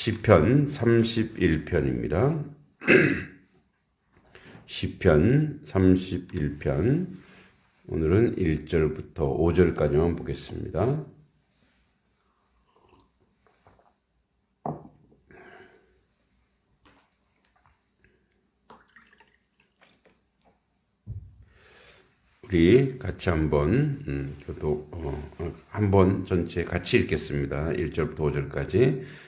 시편 31편입니다. 시편 31편 오늘은 1절부터 5절까지만 보겠습니다. 우리 같이 한번 음, 어, 어, 한번 전체 같이 읽겠습니다. 1절부터 5절까지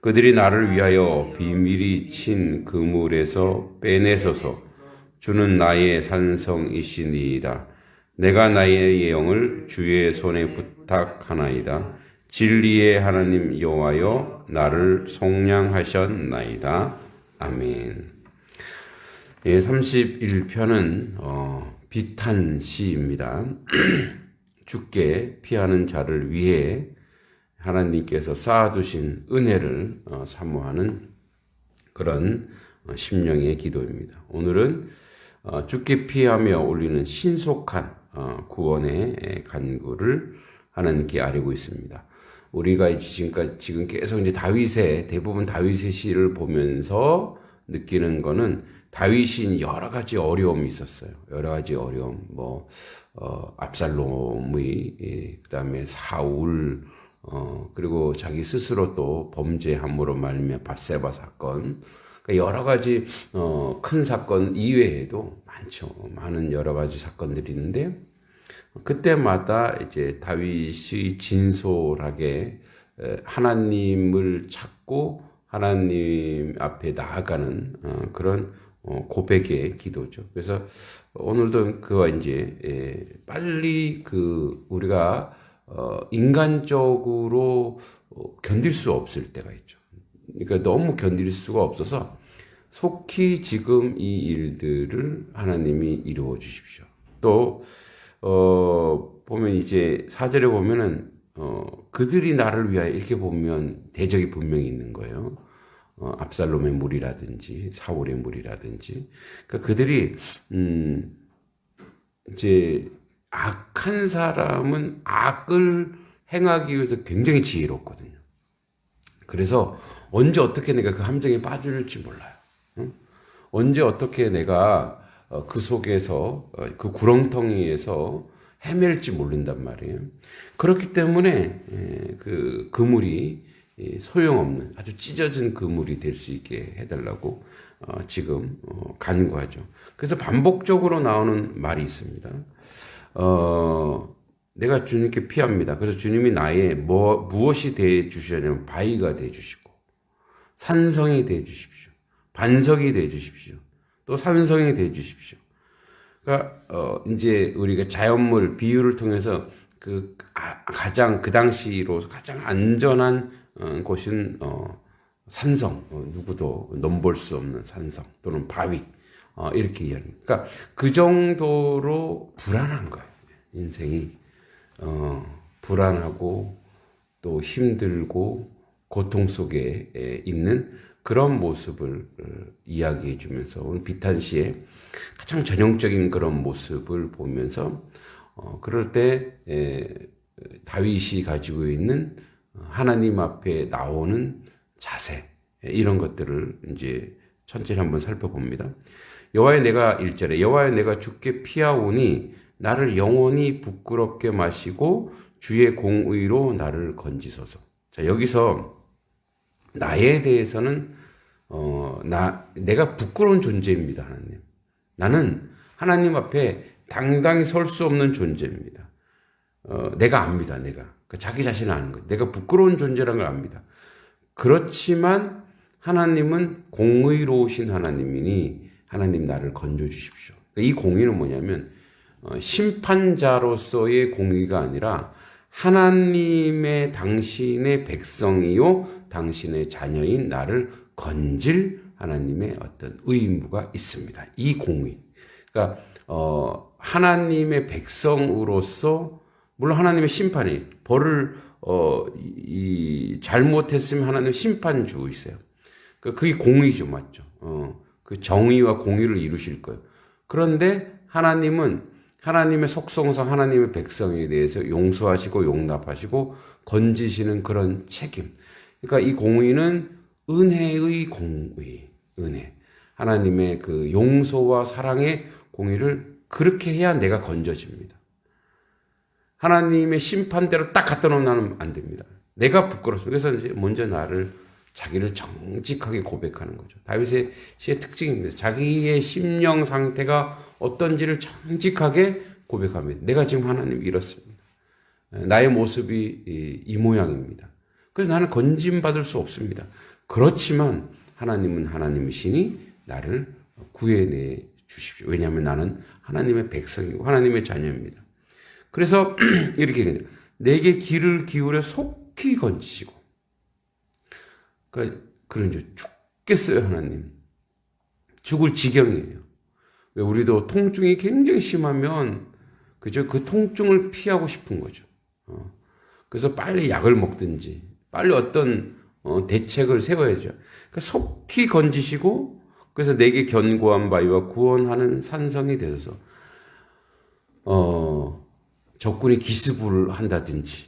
그들이 나를 위하여 비밀이 친 그물에서 빼내소서. 주는 나의 산성이시니이다. 내가 나의 예영을 주의 손에 부탁하나이다. 진리의 하나님 여호와여 나를 속량하셨나이다. 아멘. 예, 31편은 어, 비탄 시입니다. 죽게 피하는 자를 위해 하나님께서 쌓아두신 은혜를 어, 사모하는 그런 어, 심령의 기도입니다. 오늘은 어, 죽게 피하며 올리는 신속한 구원의 간구를 하나님께 아뢰고 있습니다. 우리가 지금까지 지금 계속 이제 다윗의 대부분 다윗의 시를 보면서 느끼는 거는 다윗이 여러 가지 어려움이 있었어요. 여러 가지 어려움, 뭐, 어, 압살롬의, 예, 그 다음에 사울, 어, 그리고 자기 스스로 또 범죄함으로 말미암아 바세바 사건, 그러니까 여러 가지, 어, 큰 사건 이외에도 많죠. 많은 여러 가지 사건들이 있는데, 그때마다 이제 다윗이 진솔하게 하나님을 찾고 하나님 앞에 나아가는 어, 그런 어, 고백의 기도죠. 그래서 오늘도 그와 이제 예, 빨리 그 우리가 어, 인간적으로 어, 견딜 수 없을 때가 있죠. 그러니까 너무 견딜 수가 없어서 속히 지금 이 일들을 하나님이 이루어 주십시오. 또 어, 보면 이제 사절에 보면은 어, 그들이 나를 위하여 이렇게 보면 대적이 분명히 있는 거예요. 어, 압살롬의 무리라든지 사울의 무리라든지 그러니까 그들이 음 이제 악한 사람은 악을 행하기 위해서 굉장히 지혜롭거든요. 그래서 언제 어떻게 내가 그 함정에 빠질지 몰라요. 응? 언제 어떻게 내가 어, 그 속에서 어, 그 구렁텅이에서 헤맬지 모른단 말이에요. 그렇기 때문에 예, 그 그물이 소용없는 아주 찢어진 그물이 될 수 있게 해달라고 어, 지금 어, 간구하죠. 그래서 반복적으로 나오는 말이 있습니다. 어, 내가 주님께 피합니다. 그래서 주님이 나의 뭐, 무엇이 되 주시냐면 바위가 되 주시고 산성이 되 주십시오. 반석이 되 주십시오. 또 산성이 되 주십시오. 그러니까 어, 이제 우리가 자연물 비유를 통해서 그 아, 가장 그 당시로 가장 안전한 어, 곳은 어, 산성, 어, 누구도 넘볼 수 없는 산성 또는 바위 어, 이렇게 이해합니다. 그러니까 그 정도로 불안한 거예요. 인생이 어, 불안하고 또 힘들고 고통 속에 있는 그런 모습을 어, 이야기해 주면서 오늘 비탄시의 가장 전형적인 그런 모습을 보면서 어, 그럴 때 에, 다윗이 가지고 있는 하나님 앞에 나오는 자세 이런 것들을 이제 천천히 한번 살펴봅니다. 여호와의 내가 1절에 여호와의 내가 죽게 피하오니 나를 영원히 부끄럽게 마시고 주의 공의로 나를 건지소서. 자, 여기서 나에 대해서는 어, 나 내가 부끄러운 존재입니다, 하나님. 나는 하나님 앞에 당당히 설 수 없는 존재입니다. 어, 내가 압니다, 내가. 그 자기 자신을 아는 거예요. 내가 부끄러운 존재라는 걸 압니다. 그렇지만 하나님은 공의로우신 하나님이니 하나님 나를 건져 주십시오. 그러니까 이 공의는 뭐냐면 어, 심판자로서의 공의가 아니라 하나님의 당신의 백성이요 당신의 자녀인 나를 건질 하나님의 어떤 의무가 있습니다. 이 공의. 그러니까 어 하나님의 백성으로서 물론 하나님의 심판이 벌을 어 이 잘못했으면 하나님 심판주이세요. 그 그게 공의죠, 맞죠? 어 그 정의와 공의를 이루실 거예요. 그런데 하나님은 하나님의 속성상 하나님의 백성에 대해서 용서하시고 용납하시고 건지시는 그런 책임. 그러니까 이 공의는 은혜의 공의, 은혜. 하나님의 그 용서와 사랑의 공의를 그렇게 해야 내가 건져집니다. 하나님의 심판대로 딱 갖다 놓으면 안 됩니다. 내가 부끄럽습니다. 그래서 이제 먼저 나를 자기를 정직하게 고백하는 거죠. 다윗의 시의 특징입니다. 자기의 심령 상태가 어떤지를 정직하게 고백합니다. 내가 지금 하나님 이렇습니다. 나의 모습이 이, 이 모양입니다. 그래서 나는 건짐 받을 수 없습니다. 그렇지만 하나님은 하나님이시니 나를 구해내 주십시오. 왜냐하면 나는 하나님의 백성이고 하나님의 자녀입니다. 그래서 이렇게. 내게 귀를 기울여 속히 건지시고 그러니까 그런 이제 죽겠어요 하나님. 죽을 지경이에요. 왜 우리도 통증이 굉장히 심하면 그죠 그 통증을 피하고 싶은 거죠. 어. 그래서 빨리 약을 먹든지 빨리 어떤 어, 대책을 세워야죠. 그러니까 속히 건지시고 그래서 내게 견고한 바위와 구원하는 산성이 되셔서 어, 적군이 기습을 한다든지 저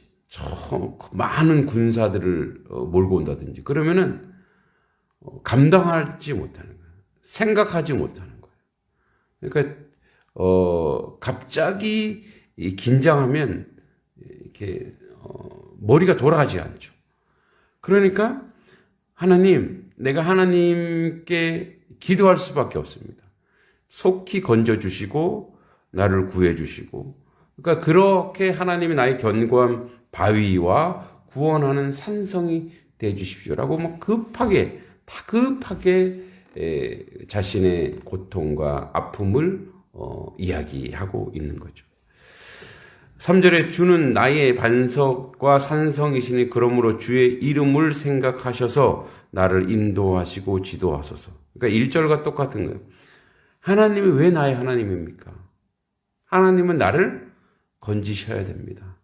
많은 군사들을 어, 몰고 온다든지 그러면은 어, 감당하지 못하는 거예요. 생각하지 못하는 거예요. 그러니까 어 갑자기 이 긴장하면 이렇게 어, 머리가 돌아가지 않죠. 그러니까 하나님, 내가 하나님께 기도할 수밖에 없습니다. 속히 건져 주시고 나를 구해 주시고 그러니까 그렇게 하나님이 나의 견고한 바위와 구원하는 산성이 돼 주십시오라고 막 급하게 다급하게 에, 자신의 고통과 아픔을 어, 이야기하고 있는 거죠. 3절에 주는 나의 반석과 산성이시니 그러므로 주의 이름을 생각하셔서 나를 인도하시고 지도하소서. 그러니까 1절과 똑같은 거예요. 하나님이 왜 나의 하나님입니까? 하나님은 나를 건지셔야 됩니다.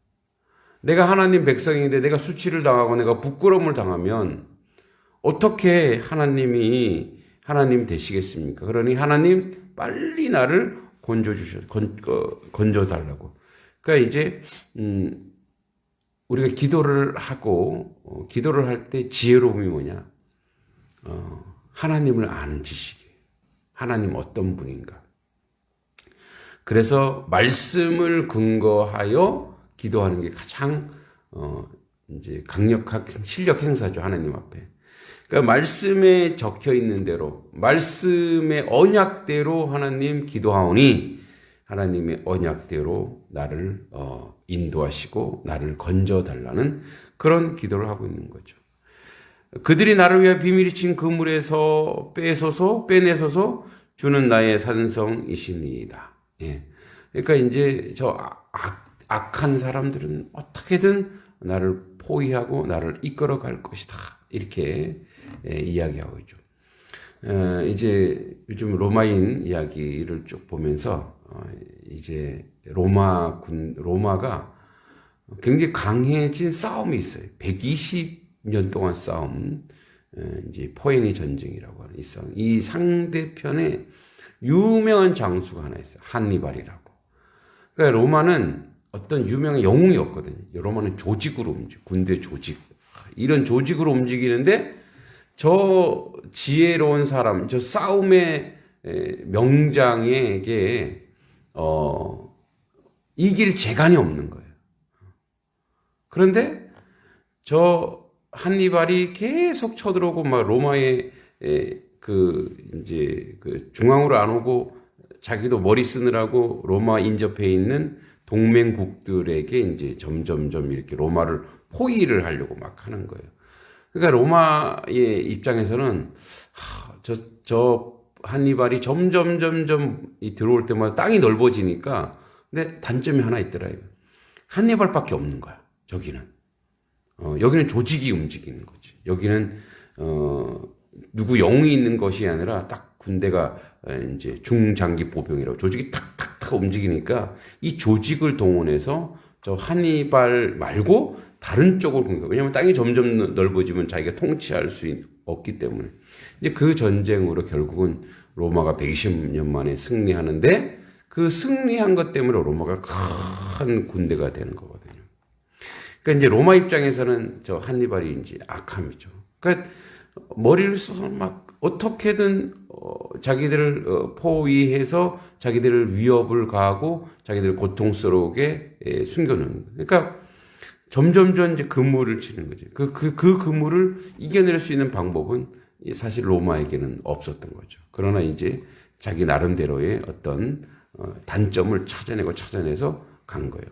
내가 하나님 백성인데 내가 수치를 당하고 내가 부끄러움을 당하면 어떻게 하나님이 하나님 되시겠습니까? 그러니 하나님 빨리 나를 건져 주셔 건, 어, 건져 달라고. 그러니까 이제 음 우리가 기도를 하고 어, 기도를 할 때 지혜로움이 뭐냐? 어, 하나님을 아는 지식이에요. 하나님 어떤 분인가? 그래서 말씀을 근거하여 기도하는 게 가장 어 이제 강력한 실력 행사죠 하나님 앞에. 그러니까 말씀에 적혀 있는 대로 말씀의 언약대로 하나님 기도하오니 하나님의 언약대로 나를 어, 인도하시고 나를 건져 달라는 그런 기도를 하고 있는 거죠. 그들이 나를 위해 비밀이 친 그물에서 빼소서 빼내소서 주는 나의 산성이시니이다. 예. 그러니까 이제 저 악, 악한 사람들은 어떻게든 나를 포위하고 나를 이끌어 갈 것이다. 이렇게 예, 이야기하고 있죠. 어, 이제 요즘 로마인 이야기를 쭉 보면서 어, 이제 로마 군 로마가 굉장히 강해진 싸움이 있어요. 120년 동안 싸움, 어, 이제 포에니 전쟁이라고 하는 이 싸움. 이 상대편에 유명한 장수가 하나 있어요. 한니발이라고. 그러니까 로마는 어떤 유명한 영웅이 없거든요. 로마는 조직으로 움직여. 군대 조직. 이런 조직으로 움직이는데 저 지혜로운 사람, 저 싸움의 명장에게 어, 이길 재간이 없는 거예요. 그런데 저 한니발이 계속 쳐들어오고 막 로마의 그 이제 그 중앙으로 안 오고 자기도 머리 쓰느라고 로마 인접해 있는 동맹국들에게 이제 점점점 이렇게 로마를 포위를 하려고 막 하는 거예요. 그러니까 로마의 입장에서는 저, 저 한니발이 점점 점점 들어올 때마다 땅이 넓어지니까 근데 단점이 하나 있더라 요 한니발밖에 없는 거야. 저기는 어, 여기는 조직이 움직이는 거지. 여기는 어 누구 영웅이 있는 것이 아니라 딱 군대가 이제 중장기 보병이라고 조직이 탁탁탁 움직이니까 이 조직을 동원해서 저 한니발 말고 다른 쪽으로 공격. 왜냐하면 땅이 점점 넓어지면 자기가 통치할 수 있, 없기 때문에 이제 그 전쟁으로 결국은 로마가 120년 만에 승리하는데 그 승리한 것 때문에 로마가 큰 군대가 되는 거거든요. 그러니까 이제 로마 입장에서는 저 한니발이 이제 악함이죠. 그러니까 머리를 써서 막 어떻게든 어, 자기들을 어, 포위해서 자기들을 위협을 가하고 자기들을 고통스러우게 예, 숨겨놓는 거예요. 그러니까 점점점 이제 근무를 치는 거죠. 그, 그, 그 근무를 이겨낼 수 있는 방법은 사실 로마에게는 없었던 거죠. 그러나 이제 자기 나름대로의 어떤 어, 단점을 찾아내고 찾아내서 간 거예요.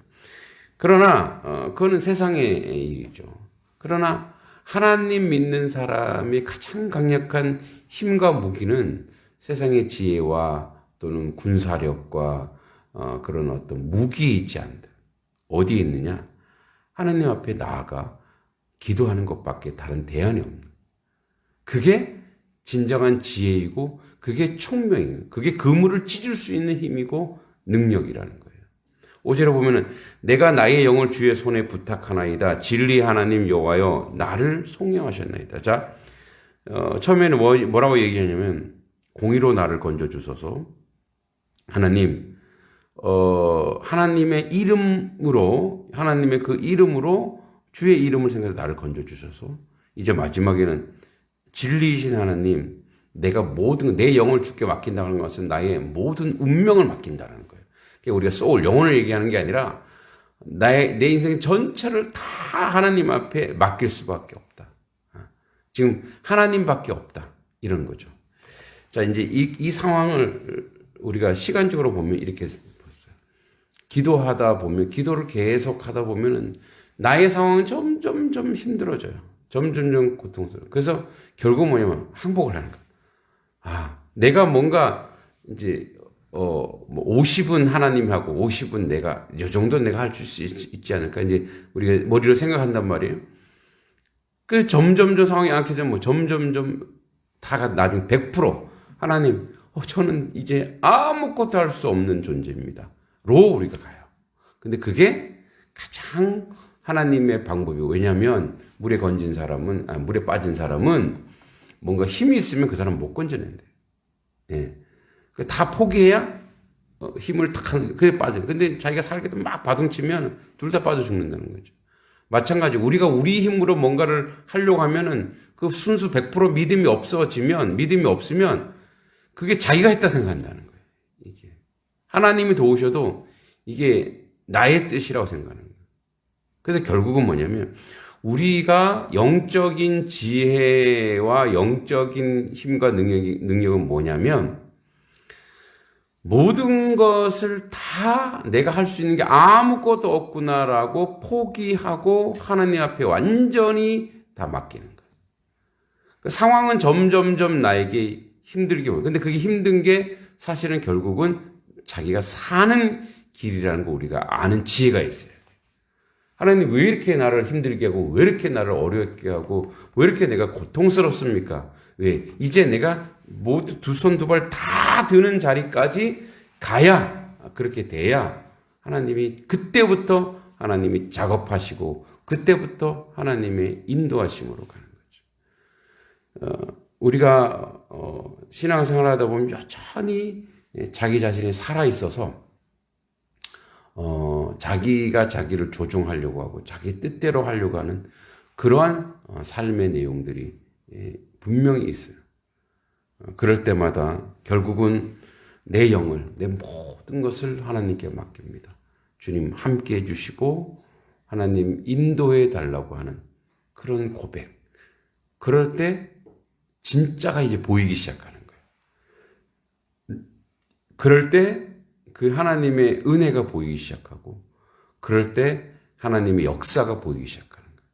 그러나 어, 그거는 세상의 일이죠. 그러나 하나님 믿는 사람이 가장 강력한 힘과 무기는 세상의 지혜와 또는 군사력과 어, 그런 어떤 무기 있지 않다. 어디 있느냐? 하나님 앞에 나아가 기도하는 것밖에 다른 대안이 없는. 그게 진정한 지혜이고 그게 총명이에요. 그게 그물을 찢을 수 있는 힘이고 능력이라는 거예요. 오제로 보면은 내가 나의 영을 주의 손에 부탁하나이다. 진리 하나님 여호와여 나를 송영하셨나이다. 자, 어, 처음에는 뭐, 뭐라고 얘기하냐면 공의로 나를 건져 주소서. 하나님, 어, 하나님의 이름으로 하나님의 그 이름으로 주의 이름을 생각해서 나를 건져 주셔서 이제 마지막에는 진리이신 하나님, 내가 모든 내 영을 주께 맡긴다는 것은 나의 모든 운명을 맡긴다는. 우리가 소울, 영혼을 얘기하는 게 아니라 나의 내 인생 전체를 다 하나님 앞에 맡길 수밖에 없다. 지금 하나님밖에 없다. 이런 거죠. 자, 이제 이, 이 상황을 우리가 시간적으로 보면 이렇게 기도하다 보면 기도를 계속 하다 보면은 나의 상황은 점점 점 힘들어져요. 점점 점 고통스러워. 그래서 결국 뭐냐면 항복을 하는 거야. 아, 내가 뭔가 이제 어, 뭐 50은 하나님하고 50은 내가, 이 정도 내가 할 수 있지 않을까. 이제 우리가 머리로 생각한단 말이에요. 그 점점점 상황이 악해지면 뭐 점점점 다가 나중에 100% 하나님, 어, 저는 이제 아무것도 할 수 없는 존재입니다. 로 우리가 가요. 근데 그게 가장 하나님의 방법이고, 왜냐하면 물에 건진 사람은, 아, 물에 빠진 사람은 뭔가 힘이 있으면 그 사람 못 건져낸대. 예. 다 포기해야 어, 힘을 탁 하는, 그래 빠져. 근데 자기가 살게도 막 바둥치면 둘 다 빠져 죽는다는 거죠. 마찬가지 우리가 우리 힘으로 뭔가를 하려고 하면은 그 순수 100% 믿음이 없어지면 믿음이 없으면 그게 자기가 했다 생각한다는 거예요. 이게 하나님이 도우셔도 이게 나의 뜻이라고 생각하는 거예요. 그래서 결국은 뭐냐면 우리가 영적인 지혜와 영적인 힘과 능력이, 능력은 뭐냐면 모든 것을 다 내가 할 수 있는 게 아무것도 없구나라고 포기하고 하나님 앞에 완전히 다 맡기는 거예요. 그 상황은 점점점 나에게 힘들게 보여. 근데 그게 힘든 게 사실은 결국은 자기가 사는 길이라는 거 우리가 아는 지혜가 있어요. 하나님 왜 이렇게 나를 힘들게 하고 왜 이렇게 나를 어렵게 하고 왜 이렇게 내가 고통스럽습니까? 왜? 이제 내가 모두 두 손 두 발 다 드는 자리까지 가야 그렇게 돼야 하나님이 그때부터 하나님이 작업하시고 그때부터 하나님의 인도하심으로 가는 거죠. 어, 우리가 어, 신앙생활 하다 보면 여전히 자기 자신이 살아 있어서 어, 자기가 자기를 조종하려고 하고 자기 뜻대로 하려고 하는 그러한 어, 삶의 내용들이 예, 분명히 있어요. 어, 그럴 때마다 결국은 내 영을, 내 모든 것을 하나님께 맡깁니다. 주님 함께 해주시고 하나님 인도해 달라고 하는 그런 고백. 그럴 때 진짜가 이제 보이기 시작하는 거예요. 그럴 때 그 하나님의 은혜가 보이기 시작하고 그럴 때 하나님의 역사가 보이기 시작하는 거예요.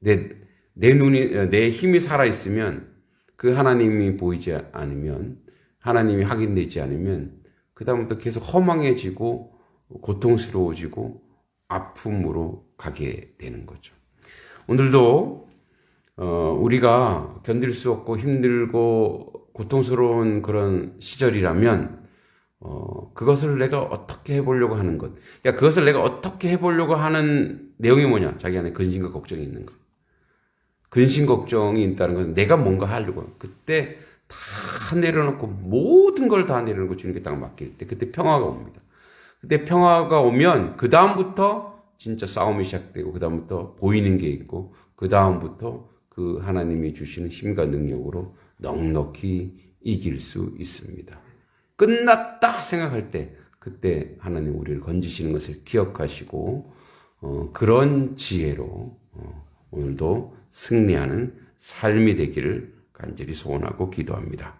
내, 내 눈이, 내 힘이 살아있으면 그 하나님이 보이지 않으면 하나님이 확인되지 않으면 그다음부터 계속 허망해지고 고통스러워지고 아픔으로 가게 되는 거죠. 오늘도 어, 우리가 견딜 수 없고 힘들고 고통스러운 그런 시절이라면 어, 그것을 내가 어떻게 해보려고 하는 것. 야, 그것을 내가 어떻게 해보려고 하는 내용이 뭐냐? 자기 안에 근심과 걱정이 있는 것. 근심 걱정이 있다는 것은 내가 뭔가 하려고. 그때 다 내려놓고 모든 걸 다 내려놓고 주님께 딱 맡길 때 그때 평화가 옵니다. 그때 평화가 오면 그 다음부터 진짜 싸움이 시작되고 그 다음부터 보이는 게 있고 그 다음부터 그 하나님이 주시는 힘과 능력으로 넉넉히 이길 수 있습니다. 끝났다 생각할 때 그때 하나님 우리를 건지시는 것을 기억하시고 어, 그런 지혜로 어, 오늘도 승리하는 삶이 되기를 간절히 소원하고 기도합니다.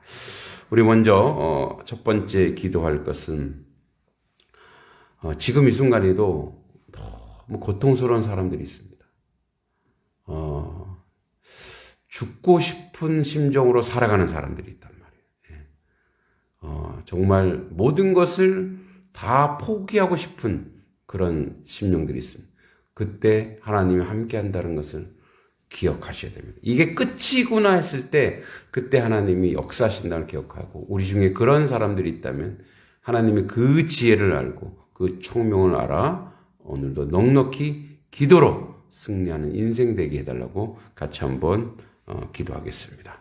우리 먼저 어, 첫 번째 기도할 것은 어, 지금 이 순간에도 너무 고통스러운 사람들이 있습니다. 어, 죽고 싶은 심정으로 살아가는 사람들이 있단 말이에요. 예. 어, 정말 모든 것을 다 포기하고 싶은 그런 심령들이 있습니다. 그때 하나님이 함께 한다는 것을 기억하셔야 됩니다. 이게 끝이구나 했을 때 그때 하나님이 역사하신다는 걸 기억하고 우리 중에 그런 사람들이 있다면 하나님이 그 지혜를 알고 그 총명을 알아 오늘도 넉넉히 기도로 승리하는 인생 되게 해달라고 같이 한번 어, 기도하겠습니다.